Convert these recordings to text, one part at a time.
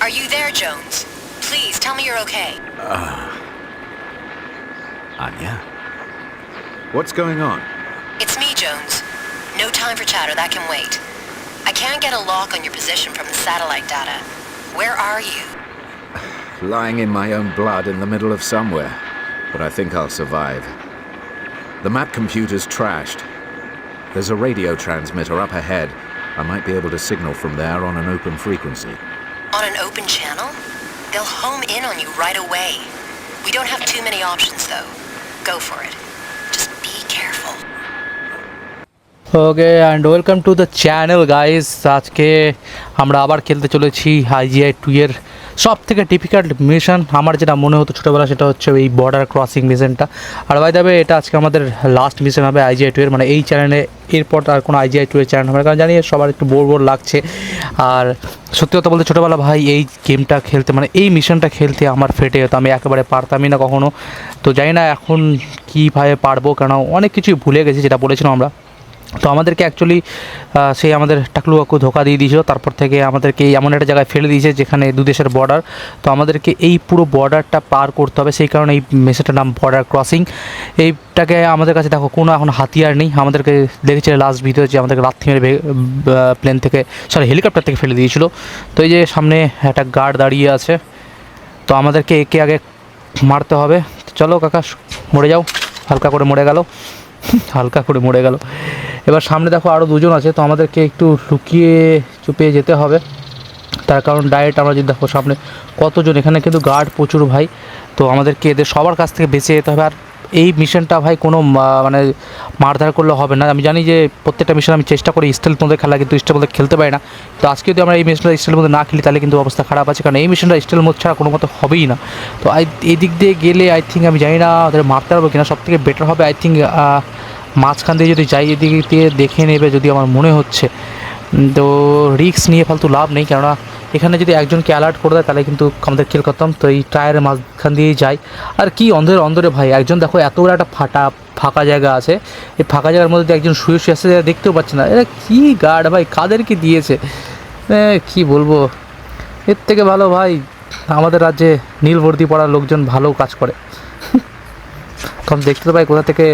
Are you there, Jones? Please tell me you're okay. Uh, Anya? What's going on? It's me, Jones. No time for chatter, that can wait. I can't get a lock on your position from the satellite data. Where are you? Lying in my own blood in the middle of somewhere. But I think I'll survive. The map computer's trashed. There's a radio transmitter up ahead. I might be able to signal from there on an open frequency. On an open channel? They'll home in on you right away. We don't have too many options, though. Go for it. Just be careful. Okay and welcome to the channel guys আজকে আমরা আবার খেলতে চলেছি IGI two এর সব থেকে difficult mission আমার যেটা মনে হতো ছোটোবেলা সেটা হচ্ছে এই বর্ডার ক্রসিং মিশনটা আর বাই যাবে এটা আজকে আমাদের লাস্ট মিশন হবে আইজিআই টু এর মানে এই চ্যানেলে এরপর আর কোনো আইজিআই টু এর চ্যানেল হবে কারণ জানি সবার একটু বোর বোর লাগছে। আর সত্যি কথা বলতে ছোটোবেলা ভাই এই গেমটা খেলতে মানে এই মিশনটা খেলতে আমার ফেটে যেত। আমি একেবারে পারতামই না কখনো। তো জানি না এখন কীভাবে পারব, কেন অনেক কিছুই ভুলে গেছি, যেটা বলেছিলাম আমরা। তো আমাদেরকে অ্যাকচুয়ালি সেই আমাদের টাকলু কাকু ধোকা দিয়ে দিয়েছিল। তারপর থেকে আমাদেরকে এমন একটা জায়গায় ফেলে দিয়েছে যেখানে দু দেশের বর্ডার তো আমাদেরকে এই পুরো বর্ডারটা পার করতে হবে। সেই কারণে এই মেসেজটার নাম বর্ডার ক্রসিং এইটাকে আমাদের কাছে দেখো, কোনো এখন হাতিয়ার নেই। আমাদেরকে দেখেছিলে লাস্ট ভিডিও যে আমাদেরকে রাত্রি মেরে প্লেন থেকে সরি হেলিকপ্টার থেকে ফেলে দিয়েছিল। তো এই যে সামনে একটা গার্ড দাঁড়িয়ে আছে। তো আমাদেরকে একে আগে মারতে হবে। চলো কাকা, মরে যাও। হালকা করে মরে গেল। হালকা করে মরে গেল। এবার সামনে দেখো আরও দুজন আছে, তো আমাদেরকে একটু লুকিয়ে চুপিয়ে যেতে হবে। তার কারণ ডাইরেক্ট আমরা যদি দেখো সামনে কতজন, এখানে কিন্তু গার্ড প্রচুর ভাই, তো আমাদেরকে এদের সবার কাছ থেকে বেঁচে যেতে হবে। আর এই মিশনটা ভাই কোনো মানে মারধার করলে হবে না। আমি জানি যে প্রত্যেকটা মিশন আমি চেষ্টা করি স্টেল মধ্যে খেলা, কিন্তু স্টেল মধ্যে খেলতে পারি না। তো আজকে যদি আমরা এই মিশনটা স্টেল মধ্যে না খেলি, তাহলে কিন্তু অবস্থা খারাপ আছে। কারণ এই মিশনটা স্টেল মধ্যে ছাড়া কোনো মতো হবেই না। তো আই এই দিক দিয়ে গেলে আই থিঙ্ক আমি জানি না ওদের মারতে পারব কিনা সব থেকে বেটার হবে আই থিঙ্ক মাঝখান দিয়ে যদি যাই এদিক দিয়ে দেখে নেবে যদি আমার মনে হচ্ছে। তো রিস্ক নিয়ে ফালতু লাভ নেই, কেননা এখানে যদি একজনকে অ্যালার্ট করে দেয়, তাহলে কিন্তু আমাদের খেল করতাম তো এই টায়ারের মাঝখান দিয়েই যাই। আর কি অন্ধের, অন্ধরে ভাই? একজন দেখো এত বড় একটা ফাটা, ফাঁকা জায়গা আছে। এই ফাঁকা জায়গার মধ্যে একজন শুয়ে শুয়ে আসছে দেখতেও পাচ্ছে না। এটা কী গার্ড ভাই? কাদেরকে দিয়েছে? কি বলব? এর থেকে ভালো ভাই, আমাদের রাজ্যে নীলবর্দি পড়ার লোকজন ভালো কাজ করে। কারণ দেখতে তো ভাই কোথা থেকে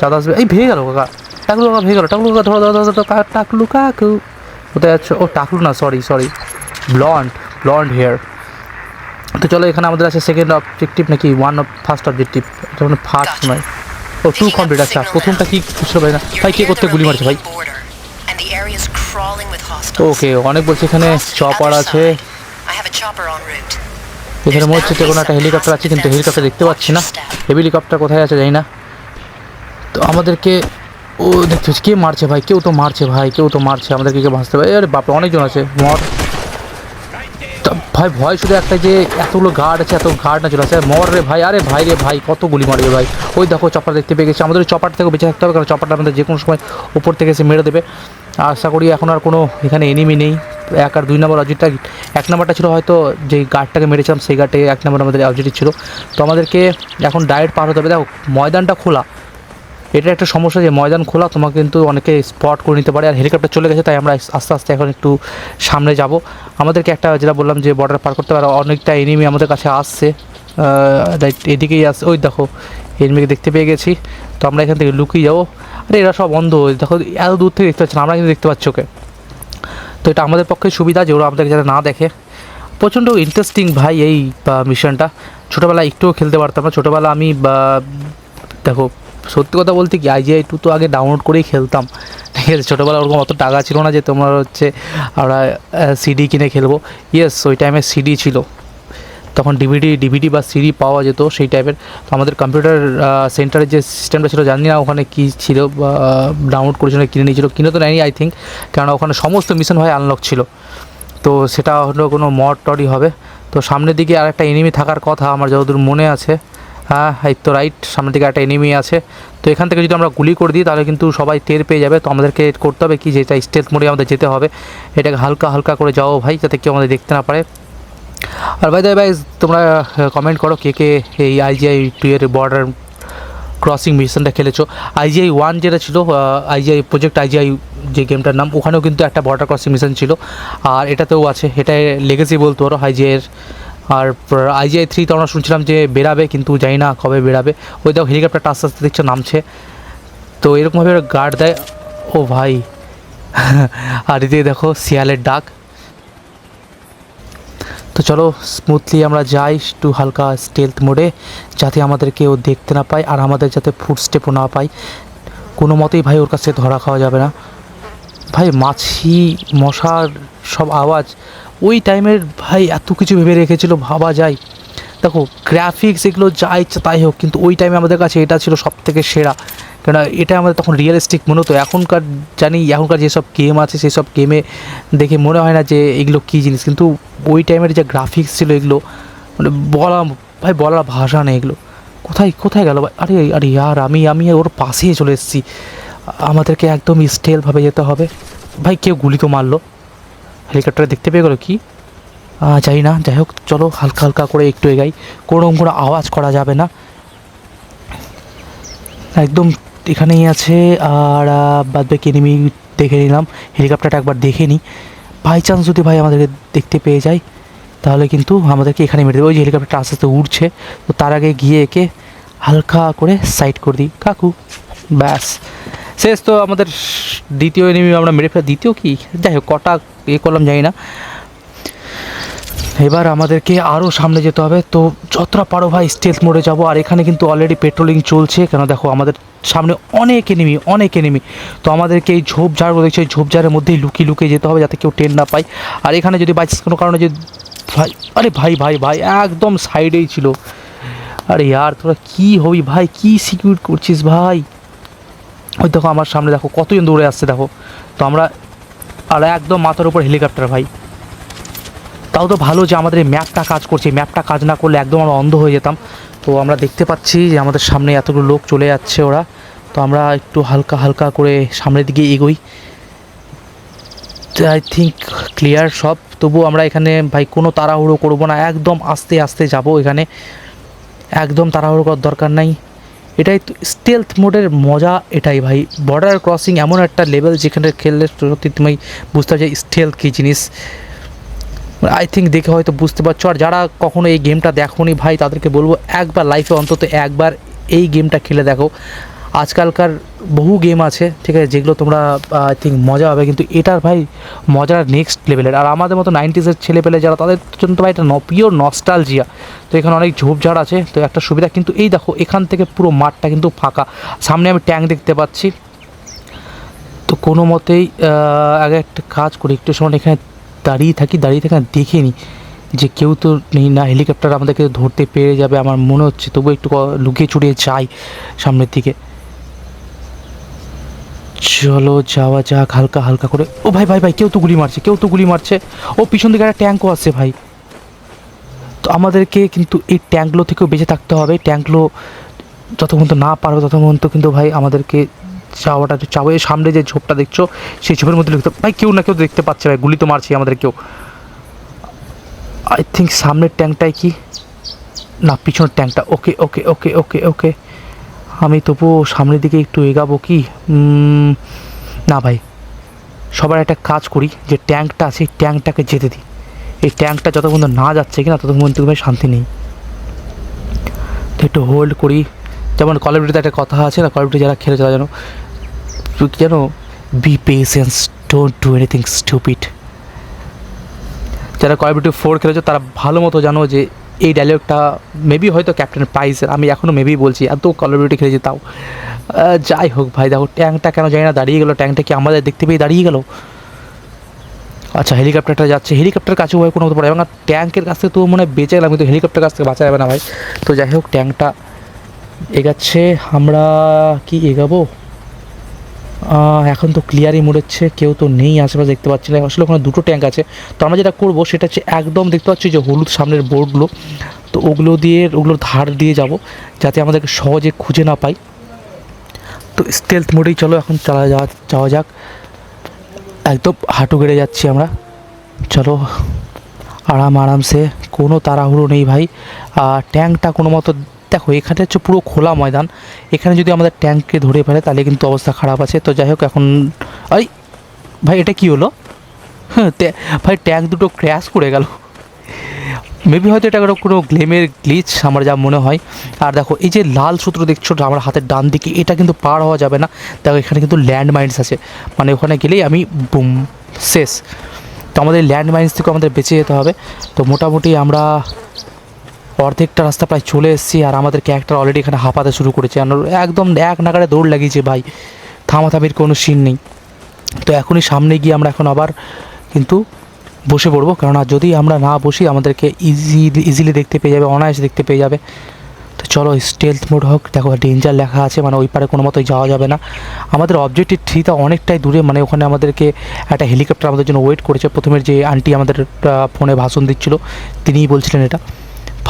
চাঁদা আসবে। এই ভেঙে গেল কাকা। টাকলু কাকা ভেঙে গেল। টাকলু কাকা ধরো ধরো ধরো টাকলু কাকু। কোথায় যাচ্ছে? ও টাকলু না sorry sorry blond blond hair তো চলো এখানে আমাদের আছে সেকেন্ড অবজেক্টিভ নাকি? ওয়ান অফ ফার্স্ট অবজেক্টিভ এটা মানে ফার্স্ট নয়। ও টু কমপ্লিট আচ্ছা। প্রথমটা কি বুঝতে পারি না। ভাই কে করতে গুলি মারছে ভাই. ওকে অনেক বলছে এখানে চপার আছে. এখানে মনে হচ্ছে কোনো একটা হেলিকপ্টার আছে কিন্তু হেলিকপ্টার দেখতে পাচ্ছি না। হেলিকপ্টার কোথায় আছে জানি না। তো আমাদেরকে ও দেখতে পাচ্ছি কে মারছে ভাই? কেউ তো মারছে ভাই, কেউ তো মারছে, আমাদেরকে কে বাঁচতে পারে। আরে বাপরে, অনেকজন আছে মর ভাই, ভয় শুধু একটা যে এতগুলো গার্ড আছে, এত গার্ড না চলে আসে। মর রে ভাই, আরে ভাই রে ভাই, কত গুলি মারবে ভাই। ওই দেখো, চপার দেখতে পেয়ে গেছে। আমাদের চপার থেকে বেঁচে থাকতে হবে, কারণ চপারটা আমাদের যে কোনো সময় উপর থেকে এসে মেরে দেবে। আশা করি এখন আর কোনো এখানে এনিমি নেই। এক আর দুই নম্বর অবজেক্টটা এক নম্বরটা ছিল হয়তো যে গার্ডটাকে মেরেছিলাম, সেই গার্ডে এক নম্বর আমাদের অবজেক্টিভ ছিল। তো আমাদেরকে এখন ডাইরেক্ট পার হতে হবে। দেখো, ময়দানটা খোলা। এটা একটা সমস্যা যে ময়দান খোলা, তোমাকে কিন্তু অনেকে স্পট করে নিতে পারে। আর হেলিকপ্টার চলে গেছে, তাই আমরা আস্তে আস্তে এখন একটু সামনে যাব। আমাদেরকে একটা যেটা বললাম যে বর্ডার পার করতে পারে, অনেকটা এনিমি আমাদের কাছে আসছে। এদিকেই আসছে ওই দেখো এনিমিকে দেখতে পেয়ে গেছি। তো আমরা এখান থেকে লুকিয়ে যাব। আরে, এরা সব বন্ধ দেখো, এত দূর থেকে দেখতে পাচ্ছি না, আমরা কিন্তু দেখতে পাচ্ছি ওকে। তো এটা আমাদের পক্ষে সুবিধা যে ওরা আমাদেরকে যাতে না দেখে। প্রচণ্ড ইন্টারেস্টিং ভাই এই মিশনটা ছোটোবেলায় একটুও খেলতে পারতাম না, ছোটোবেলা আমি দেখো সত্যি কথা বলতে কি আইজিআই টু তো আগে ডাউনলোড করেই খেলতাম। আছে ছোটোবেলা ওরকম অত টাকা ছিল না যে তোমার হচ্ছে আমরা সিডি কিনে খেলব। ইয়েস ওই টাইমে সিডি ছিল। তখন ডিভিডি ডিভিডি বা সিডি পাওয়া যেত সেই টাইপের তো আমাদের কম্পিউটার সেন্টারের যে সিস্টেমটা ছিল জানি না ওখানে কী ছিল বা ডাউনলোড করেছিল, কিনে নিয়েছিল, কিনে তো নেয়নি আই থিঙ্ক কেননা ওখানে সমস্ত মিশন হয় আনলক ছিল। তো সেটা হলো কোনো মড টডই হবে। তো সামনের দিকে আর একটা এনিমি থাকার কথা, আমার যতদূর মনে আছে হ্যাঁ এই তো রাইট সামনের দিকে একটা এনিমি আছে। তো এখান থেকে যদি আমরা গুলি করে দিই, তাহলে কিন্তু সবাই টের পেয়ে যাবে। তো আমাদেরকে করতে হবে কি? যেটা স্টেট মোডে আমাদের যেতে হবে। এটাকে হালকা হালকা করে যাও ভাই, যাতে কেউ আমাদের দেখতে না পারে। আর ভাই ভাই তোমরা কমেন্ট করো কে কে এই আইজিআই টু এর বর্ডার ক্রসিং মিশনটা খেলেছো। আইজিআই ওয়ান যেটা ছিল আইজিআই প্রজেক্ট আইজিআই যে গেমটার নাম, ওখানেও কিন্তু একটা বর্ডার ক্রসিং মিশন ছিল। আর এটাতেও আছে এটা লেগেসি বলতে পারো হাইজিআইয়ের আর আইজিআই থ্রি তো আমরা শুনছিলাম যে বেরাবে কিন্তু জানি না কবে বেরাবে ওই দেখো হেলিকপ্টারটা আস্তে আস্তে দেখছে নামছে। তো এরকমভাবে গার্ড দেয়। ও ভাই। আর এদিকে দেখো, শিয়ালের ডাক। তো চলো স্মুথলি আমরা যাই একটু হালকা স্টেলথ মোডে যাতে আমাদের কেউ দেখতে না পায়, আর আমাদের যাতে ফুড স্টেপও না পাই কোনো মতেই ভাই ওর কাছে ধরা খাওয়া যাবে না। ভাই, মাছি, মশার সব আওয়াজ। ওই টাইমের ভাই এত কিছু ভেবে রেখেছিল, ভাবা যায়। দেখো গ্রাফিক্স এগুলো যা ইচ্ছা তাই হোক, কিন্তু ওই টাইমে আমাদের কাছে এটা ছিল সব থেকে সেরা। কেন এটা আমাদের তখন রিয়েলিস্টিক মনে হতো। এখনকার জানি, এখনকার যেসব গেম আছে সেই সব গেমে দেখে মনে হয় না যে এগুলো কী জিনিস। কিন্তু ওই টাইমের যে গ্রাফিক্স ছিল এগুলো মানে বলা, ভাই বলার ভাষা নেই এগুলো। কোথায় কোথায় গেল ভাই? আরে আরে ইয়ার, আমি আমি ওর পাশেই চলে এসেছি। আমাদেরকে একদম স্টেলভাবে যেতে হবে। ভাই কেউ গুলি তো মারলো। হেলিকপ্টারে দেখতে পেয়ে গেলো কি? জানি না, যাই হোক, চলো হালকা হালকা করে একটু এগাই। কোনো কোনো আওয়াজ করা যাবে না। একদম এখানেই আছে, আর বাদ বাকি এনিমি দেখে নিলাম। হেলিকপ্টারটা একবার দেখে নিই বাই চান্স যদি ভাই আমাদেরকে দেখতে পেয়ে যায়, তাহলে কিন্তু আমাদেরকে এখানে মেরে দেবে। ওই যে হেলিকপ্টারটা আস্তে আস্তে উঠছে তো তার আগে গিয়ে একে হালকা করে সাইড করে দিই। কাকু, ব্যাস। শেষ তো আমাদের দ্বিতীয় এনিমি আমরা মেরে ফেলা। দ্বিতীয় কি? যাই হোক, কটা এ করলাম, জানি না। এবার আমাদেরকে আরও সামনে যেতে হবে। তো যতটা পারো ভাই স্টেলথ মোডে যাব। আর এখানে কিন্তু অলরেডি পেট্রোলিং চলছে। কেন দেখো, আমাদের সামনে অনেক এনিমি অনেক এনিমি তো আমাদেরকে এই ঝোপঝাড়গুলো দেখছি এই ঝোপঝাড়ের মধ্যেই লুকিয়ে লুকিয়ে যেতে হবে যাতে কেউ টেন না পায়। আর এখানে যদি বাইচান্স কোনো কারণে যদি ভাই, আরে ভাই ভাই ভাই, একদম সাইডেই ছিল। আরে ইয়ার তোরা কী হবি ভাই? কী সিকিউর করছিস ভাই? ওই দেখো, আমার সামনে দেখো, কতজন দৌড়ে আসছে দেখো। তো আমরা আর একদম মাথার উপর হেলিকপ্টার ভাই। তাও তো ভালো যে আমাদের এই ম্যাপটা কাজ করছে। ম্যাপটা কাজ না করলে একদম আমরা অন্ধ হয়ে যেতাম। তো আমরা দেখতে পাচ্ছি যে আমাদের সামনে এতগুলো লোক চলে যাচ্ছে ওরা। তো আমরা একটু হালকা হালকা করে সামনের দিকে এগোই। আই থিঙ্ক ক্লিয়ার সব। তবু আমরা এখানে ভাই কোনো তাড়াহুড়ো করব না। একদম আস্তে আস্তে যাব এখানে। একদম তাড়াহুড়ো করার দরকার নাই। এটাই স্টেলথ মোডের মজা এটাই ভাই। বর্ডার ক্রসিং এমন একটা লেভেল যেখানে খেললে সত্যি তুমি বুঝতে পারছ স্টেলথ কী জিনিস। আই থিঙ্ক দেখে হয়তো বুঝতে পারছ। আর যারা কখনো এই গেমটা দেখোনি ভাই, তাদেরকে বলব একবার লাইফে অন্তত একবার এই গেমটা খেলে দেখো। আজকালকার বহু গেম আছে, ঠিক আছে, যেগুলো তোমরা আই থিঙ্ক মজা হবে কিন্তু এটার ভাই মজার নেক্সট লেভেলের আর আমাদের মতো নাইনটিসের ছেলে পেলে যারা, তাদের জন্য ভাই এটা পিওর নস্টালজিয়া তো এখানে অনেক ঝোপঝাড় আছে, তো একটা সুবিধা, কিন্তু এই দেখো, এখান থেকে পুরো মাঠটা কিন্তু ফাঁকা। সামনে আমি ট্যাঙ্ক দেখতে পাচ্ছি। তো কোনো মতেই আগে একটা কাজ করি, একটু সময় এখানে দাঁড়িয়ে থাকি দাঁড়িয়ে থাকি দেখে নিই যে কেউ তো নেই না হেলিকপ্টার আমাদেরকে ধরতে পেরে যাবে, আমার মনে হচ্ছে তবু একটু লুকিয়ে চুড়িয়ে যাই সামনের দিকে। চলো যাওয়া যাক, হালকা হালকা করে। ও ভাই ভাই ভাই, কেউ তো গুলি মারছে, কেউ তো গুলি মারছে। ও, পিছন দিকে একটা ট্যাঙ্কও আছে ভাই। তো আমাদেরকে কিন্তু এই ট্যাঙ্কগুলো থেকেও বেঁচে থাকতে হবে। ট্যাঙ্কগুলো যতক্ষণ তো না পারবে, ততক্ষণ তো কিন্তু ভাই আমাদেরকে চাওয়াটা চাবো এই সামনে যে ঝোপটা দেখছ, সেই ঝোপের মধ্যে লিখতে ভাই, কেউ না কেউ দেখতে পাচ্ছে ভাই, গুলি তো মারছে আমাদের কেউ। আই থিঙ্ক সামনের ট্যাঙ্কটাই কি? না, পিছনের ট্যাঙ্কটা ওকে ওকে ওকে ওকে ওকে। আমি তবুও সামনের দিকে একটু এগাবো কি? না ভাই। সবার একটা কাজ করি যে ট্যাঙ্কটা আছে ট্যাঙ্কটাকে যেতে দিই। এই ট্যাঙ্কটা যতক্ষণ না যাচ্ছে কিনা, ততক্ষণ পর্যন্ত ভাই শান্তি নেই। তো একটু হোল্ড করি। যেমন কলেবিটিতে একটা কথা আছে না কলেবিটি যারা খেলে তারা যেন যেন be patience don't do anything stupid যারা কলেবিটি ফোর খেলেছে, তারা ভালো মতো জানো যে এই ডায়লগটা মেবি হয়তো ক্যাপ্টেন প্রাইজ আমি এখনও মেবি বলছি, এত কলেবিটি খেলেছি তাও। যাই হোক ভাই, দেখো ট্যাঙ্কটা কেন জানি না, দাঁড়িয়ে গেলো ট্যাঙ্কটা কি আমাদের দেখতে পেয়ে দাঁড়িয়ে গেল? আচ্ছা হেলিকপ্টারটা যাচ্ছে হেলিকপ্টার কাছে ভাই কোনো মতো পড়ে এবং ট্যাঙ্কের কাছ থেকে তো মনে হয় বেঁচে গেলাম, কিন্তু হেলিকপ্টার কাছ থেকে বাঁচা যাবে না ভাই। তো যাই হোক ট্যাঙ্কটা এগাচ্ছে, আমরা কি এগাবো? এখন তো ক্লিয়ারই মরেছে কেউ তো নেই, আশেপাশে দেখতে পাচ্ছি না। আসলে ওখানে দুটো ট্যাঙ্ক আছে। তো আমরা যেটা করব, সেটা হচ্ছে একদম দেখতে পাচ্ছি যে হলুদ সামনের বোর্ডগুলো তো ওগুলো দিয়ে, ওগুলোর ধার দিয়ে যাব, যাতে আমাদেরকে সহজে খুঁজে না পাই। তো স্টেলথ মোডেই চলো, এখন চালা যাওয়া যাওয়া যাক। একদম হাঁটু গেড়ে যাচ্ছি আমরা। চলো, আরাম, আরামসে। কোনো তাড়াহুড়ো নেই ভাই। ট্যাঙ্কটা কোনো মতো দেখো, এখানে হচ্ছে পুরো খোলা ময়দান। এখানে যদি আমাদের ট্যাঙ্ককে ধরে ফেলে, তাহলে কিন্তু অবস্থা খারাপ আছে। তো যাই হোক, এখন এই ভাই, এটা কি হলো? হ্যাঁ ভাই, ট্যাঙ্ক দুটো ক্র্যাশ করে গেল। মেবি হয়তো এটা কোনো- গ্লেমের গ্লিচ আমার যা মনে হয়। আর দেখো, এই যে লাল সূত্র দেখছ আমার হাতের ডান দিকে, এটা কিন্তু পার হওয়া যাবে না। দেখো, এখানে কিন্তু ল্যান্ড মাইন্স আছে। মানে ওখানে গেলেই আমি বুম শেষ। তো আমাদের ল্যান্ড মাইন্স থেকে আমাদের বেঁচে যেতে হবে। তো মোটামুটি আমরা অর্ধেকটা রাস্তা প্রায় চলে এসেছি আর আমাদের ক্যারেক্টার অলরেডি এখানে হাঁপাতে শুরু করেছে। একদম এক নাগারে দৌড় লাগিয়েছে ভাই। থামাথামির কোনো সিন নেই। তো এখনই সামনে গিয়ে আমরা এখন আবার কিন্তু বসে পড়ব। কেননা যদি আমরা না বসি, আমাদেরকে ইজিলি ইজিলি দেখতে পেয়ে যাবে, অনায়াসে দেখতে পেয়ে যাবে। তো চলো স্টেলথ মোড হোক, দেখো ডেঞ্জার লেখা আছে মানে ওই পারে কোনো মতোই যাওয়া যাবে না। আমাদের অবজেক্টিভ থ্রিটা অনেকটাই দূরে মানে ওখানে আমাদেরকে একটা হেলিকপ্টার আমাদের জন্য ওয়েট করেছে। প্রথমের যে আন্টি আমাদের ফোনে ভাষণ দিচ্ছিল, তিনিই বলছিলেন এটা।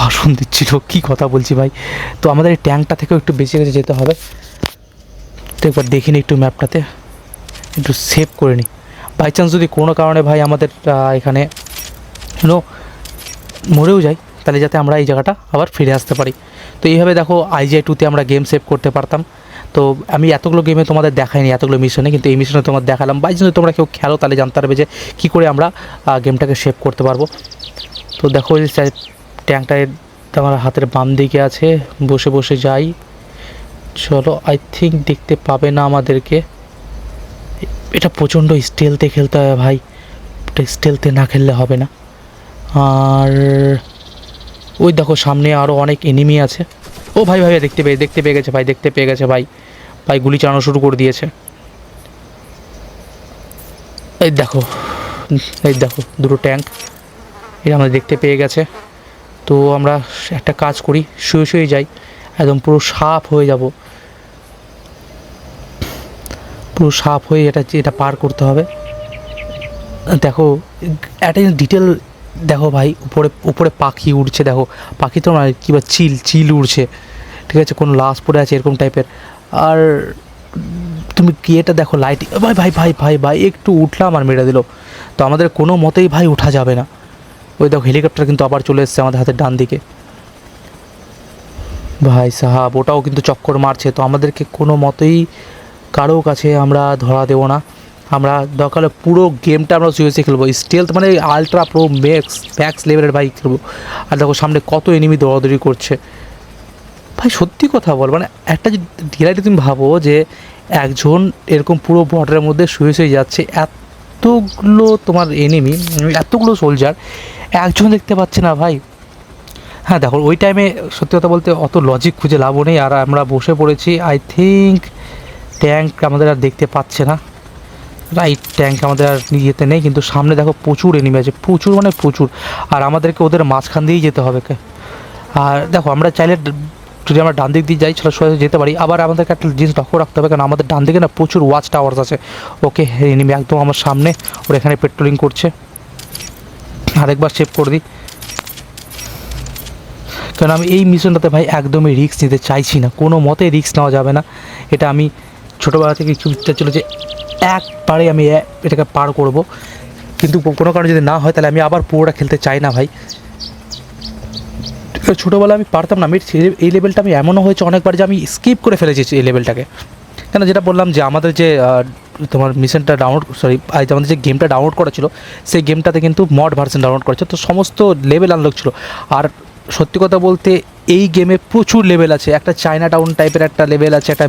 ভাষণ দিচ্ছিল। কি কথা বলছি ভাই? তো আমাদের এই ট্যাঙ্কটা থেকেও একটু বেঁচে গেছে যেতে হবে। তো একবার দেখিনি একটু ম্যাপটাতে। একটু সেভ করে নিই বাই চান্স যদি কোনো কারণে ভাই আমাদের এখানে নো মরেও যাই তাহলে যাতে আমরা এই জায়গাটা আবার ফিরে আসতে পারি। তো এইভাবে দেখো আইজিআই টুতে আমরা গেম সেভ করতে পারতাম। তো আমি এতগুলো গেমে তোমাদের দেখাইনি, এতগুলো মিশনে কিন্তু এই মিশনে তোমাদের দেখালাম। বাই চান্স তোমরা কেউ খেলো, তাহলে জানতে পারবে যে কী করে আমরা গেমটাকে সেভ করতে পারব। তো দেখো ট্যাঙ্কটা আমার হাতের বাম দিকে আছে, বসে বসে যাই। চলো আই থিঙ্ক দেখতে পাবে না আমাদেরকে। এটা প্রচণ্ড স্টেলতে খেলতে হবে ভাই। স্টেলতে না খেললে হবে না। আর ওই দেখো, সামনে আরও অনেক এনিমি আছে। ও ভাই ভাই দেখতে পেয়ে দেখতে পেয়ে গেছে ভাই, দেখতে পেয়ে গেছে ভাই। ভাই, গুলি চালানো শুরু করে দিয়েছে। এই দেখো এই দেখো, দুটো ট্যাঙ্ক এটা আমাদের দেখতে পেয়ে গেছে। তো আমরা একটা কাজ করি, শুয়ে শুয়ে যাই, একদম পুরো সাফ হয়ে যাব। পুরো সাফ হয়ে এটা এটা পার করতে হবে। দেখো একটা ডিটেল দেখো ভাই, উপরে উপরে পাখি উড়ছে দেখো। পাখি তো নয়, কী বা চিল চিল উড়ছে। ঠিক আছে, কোনো লাশ পড়ে আছে এরকম টাইপের আর তুমি এটা দেখো লাইট ভাই ভাই ভাই ভাই ভাই, একটু উঠলাম আর মেরে দিল। তো আমাদের কোনো মতেই ভাই ওঠা যাবে না। ওই দেখো হেলিকপ্টার কিন্তু আবার চলে এসছে আমাদের হাতের ডান দিকে। ভাই সাহাব, ওটাও কিন্তু চক্কর মারছে। তো আমাদেরকে কোনো মতেই কারও কাছে আমরা ধরা দেবো না। আমরা দরকার পুরো গেমটা আমরা সিরিয়াসলি খেলব। স্টেলথ মানে আলট্রা প্রো ম্যাক্স ম্যাক্স লেভেলের বাইক খেলব। আর দেখো সামনে কত এনিমি দৌড়াদৌড়ি করছে। ভাই সত্যি কথা বল মানে একটা রিয়ালিটি তুমি ভাবো যে একজন এরকম পুরো বর্ডারের মধ্যে শুয়ে শুয়ে যাচ্ছে, এতগুলো তোমার এনিমি এতগুলো সোলজার একজন দেখতে পাচ্ছে না ভাই। হ্যাঁ দেখো, ওই টাইমে সত্যি কথা বলতে অত লজিক খুঁজে লাভও নেই। আর আমরা বসে পড়েছি আই থিঙ্ক ট্যাঙ্ক আমাদের আর দেখতে পাচ্ছে না। রাইট ট্যাঙ্ক আমাদের আর ইয়েতে নেই, কিন্তু সামনে দেখো প্রচুর এনিমি আছে, প্রচুর মানে প্রচুর। আর আমাদেরকে ওদের মাঝখান দিয়েই যেতে হবে। আর দেখো, আমরা চাইলে যদি আমরা ডান দিক দিয়ে যাই, সেটা সোজা যেতে পারি। আবার আমাদেরকে একটা জিনিস লক্ষ্য রাখতে হবে, কারণ আমাদের ডান দিকে না প্রচুর ওয়াচ টাওয়ার্স আছে। ওকে এনিমি একদম আমার সামনে, ওরা এখানে পেট্রোলিং করছে। আরেকবার সেভ করে দিই। কারণ আমি এই মিশনটাতে ভাই একদমই রিস্ক নিতে চাইছি না। কোনো মতে রিস্ক নেওয়া যাবে না। এটা আমি ছোটোবেলা থেকে ইচ্ছা ছিল যে একবারে আমি এটাকে পার করব। কিন্তু কোনো কারণে যদি না হয়, তাহলে আমি আবার পুরোটা খেলতে চাই না ভাই। ছোটোবেলা আমি পারতাম না। আমি এই লেভেলটা আমি এমনও হয়েছে অনেকবার যে আমি স্কিপ করে ফেলেছি এই লেভেলটাকে কেন যেটা বললাম যে আমাদের যে তোমার মিশনটা ডাউনলোড সরি আজ আমাদের যে গেমটা ডাউনলোড করা ছিল, সেই গেমটাতে কিন্তু মড ভার্সন ডাউনলোড করেছে তো সমস্ত লেভেল আনলক ছিল। আর সত্যি কথা বলতে, এই গেমে প্রচুর লেভেল আছে। একটা চায়না টাউন টাইপের একটা লেভেল আছে, একটা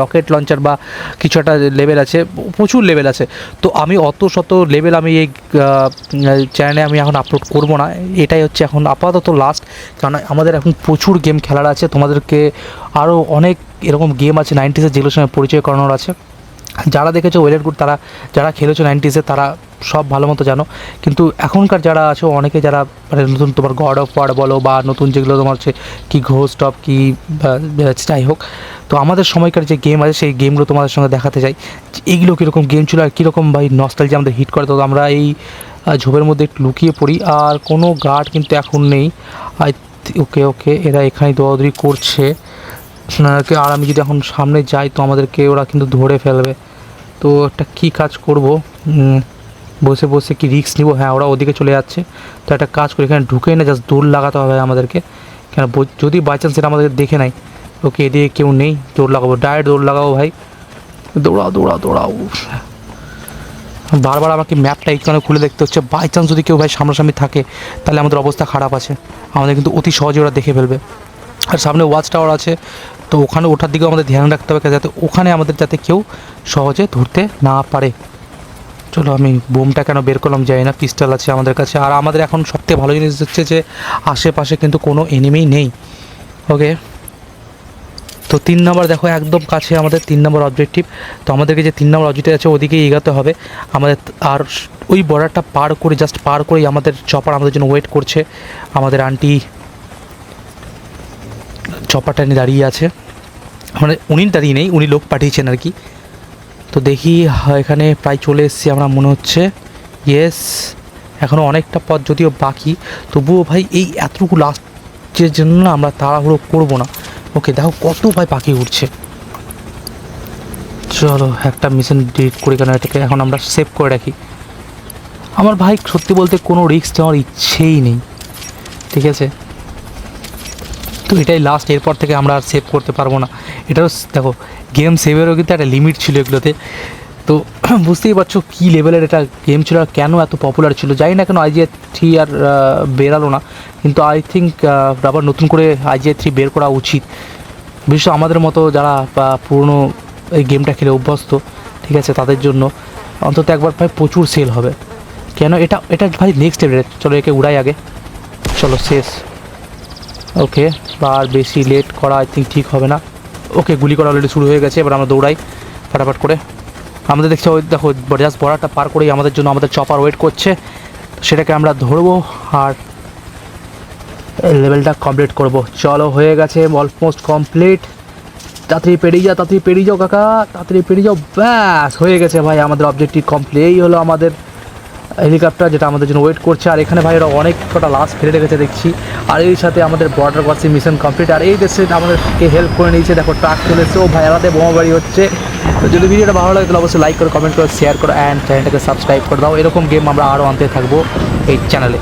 রকেট লঞ্চার বা কিছু একটা লেভেল আছে, প্রচুর লেভেল আছে। তো আমি অত শত লেভেল আমি এই চ্যানেলে আমি এখন আপলোড করব না। এটাই হচ্ছে এখন আপাতত লাস্ট কারণ আমাদের এখন প্রচুর গেম খেলার আছে। তোমাদেরকে আরও অনেক এরকম গেম আছে নাইনটিসের যেগুলোর সঙ্গে পরিচয় করানোর আছে। যারা দেখেছ ওয়েলের গুড তারা, যারা খেলেছো নাইনটিসে তারা সব ভালো মতো জানো। কিন্তু এখনকার যারা আছে, অনেকে যারা মানে নতুন তোমার গড অফ ওয়ার বলো, বা নতুন যেগুলো তোমার হচ্ছে কী ঘোস্ট অফ কী যাই হোক, তো আমাদের সময়কার যে গেম আছে, সেই গেমগুলো তোমাদের সঙ্গে দেখাতে চাই। এইগুলো কীরকম গেম ছিল আর কীরকম ভাই নস্টাল যে আমাদের হিট করে, তো আমরা এই ঝোপের মধ্যে একটু লুকিয়ে পড়ি। আর কোনো গার্ড কিন্তু এখন নেই। আই ওকে ওকে এরা এখানে দৌড়াদৌড়ি করছে। ওনাকে আর আমি যদি এখন সামনে যাই, তো আমাদেরকে ওরা কিন্তু ধরে ফেলবে। তো একটা কী কাজ করব? বসে বসে কি রিস্ক নিব? হ্যাঁ ওরা ওদিকে চলে যাচ্ছে। তো একটা কাজ করি, এখানে ঢুকেই না জাস্ট দৌড় লাগাতে হবে আমাদেরকে। কেন যদি বাই চান্স এটা আমাদের দেখে নাই ওকে এদিকে কেউ নেই, দৌড় লাগাবো। ডাইরেক্ট দৌড় লাগাবো ভাই। দৌড়াও দৌড়াও দৌড়াও। বারবার আমাকে ম্যাপটা এইখানে খুলে দেখতে হচ্ছে। বাই চান্স যদি কেউ ভাই সামনাসামনি থাকে, তাহলে আমাদের অবস্থা খারাপ আছে। আমাদের কিন্তু অতি সহজে ওরা দেখে ফেলবে। আর সামনে ওয়াচ টাওয়ার আছে। তো ওখানে ওঠার দিকেও আমাদের ধ্যান রাখতে হবে যাতে ওখানে আমাদের যাতে কেউ সহজে ধরতে না পারে। চলো আমি বোমটা কেন বের করলাম যাই না পিস্টল আছে আমাদের কাছে। আর আমাদের এখন সবথেকে ভালো জিনিস হচ্ছে যে আশেপাশে কিন্তু কোনো এনিমি নেই। ওকে তো তিন নম্বর দেখো, একদম কাছে আমাদের তিন নম্বর অবজেক্টিভ তো আমাদেরকে যে তিন নম্বর অবজেক্টিভ আছে ওদিকেই এগাতে হবে। আমাদের আর ওই বর্ডারটা পার করে জাস্ট পার করেই আমাদের চপার আমাদের জন্য ওয়েট করছে। আমাদের আন্টি চপারটা নিয়ে দাঁড়িয়ে আছে। মানে উনি দাঁড়িয়ে নেই, উনি লোক পাঠিয়েছেন আর কি। তো দেখি, এখানে প্রায় চলে এসেছি আমরা, মনে হচ্ছে। ইয়েস এখনও অনেকটা পথ যদিও বাকি। তবুও ভাই, এই এতটুকু লাস্টের জন্য না আমরা তাড়াহুড়ো করব না। ওকে দেখো কত ভাই পাখি উঠছে চলো, একটা মিশন ডিলিট করে কেন এটাকে এখন আমরা সেভ করে রাখি। আমার ভাই সত্যি বলতে কোনো রিস্ক নেওয়ার ইচ্ছেই নেই। ঠিক আছে? তো এটাই লাস্ট এরপর থেকে আমরা আর সেভ করতে পারব না। এটাও দেখো গেম সেভেরও কিন্তু একটা লিমিট ছিল এগুলোতে। তো বুঝতেই পারছ কী লেভেলের এটা গেম ছিল আর কেন এত পপুলার ছিল। জানি না কেন আইজিআই থ্রি আর বেরালো না। কিন্তু আই থিঙ্ক আবার নতুন করে আইজিআই থ্রি বের করা উচিত। বিশেষ আমাদের মতো যারা পুরনো এই গেমটা খেলে অভ্যস্ত, ঠিক আছে, তাদের জন্য। অন্তত একবার ভাই প্রচুর সেল হবে। কেন এটা এটা ভাই নেক্সট লেভেলের চলো, একে উড়াই আগে। চলো, শেষ। ওকে আর বেশি লেট করা আই থিঙ্ক ঠিক হবে না। ওকে, গুলি করা অলরেডি শুরু হয়ে গেছে, এবার আমরা দৌড়াই ফাটাফাট করে। আমাদের দেখছি, ওই দেখো জাস্ট বর্ডারটা পার করেই আমাদের জন্য আমাদের চপার ওয়েট করছে। সেটাকে আমরা ধরবো আর লেভেলটা কমপ্লিট করব। চলো, হয়ে গেছে অলমোস্ট কমপ্লিট তাড়াতাড়ি পেরিয়ে যাও, তাড়াতাড়ি পেরিয়ে যাও, কাকা, তাড়াতাড়ি পেরিয়ে যাও, ব্যাস, হয়ে গেছে ভাই, আমাদের অবজেক্টিভ কমপ্লিট এই হলো আমাদের। হেলিকপ্টার যেটা আমাদের জন্য ওয়েট করছে। আর এখানে ভাইরা অনেক কটা লাশ ফেলে রেখেছে দেখছি। আর এই সাথে আমাদের বর্ডার ক্রসিং মিশন কমপ্লিট আর এই দেশে আমাদেরকে হেল্প করে নিয়েছে, দেখো ট্রাক চলে এসছে। ও ভাই আলাদা বোমা বাড়ি হচ্ছে। তো যদি ভিডিওটা ভালো লাগে, তাহলে অবশ্যই লাইক করো কমেন্ট করো শেয়ার করো অ্যান্ড চ্যানেলটাকে সাবস্ক্রাইব করে দাও। এরকম গেম আমরা আরও আনতে থাকব এই চ্যানেলে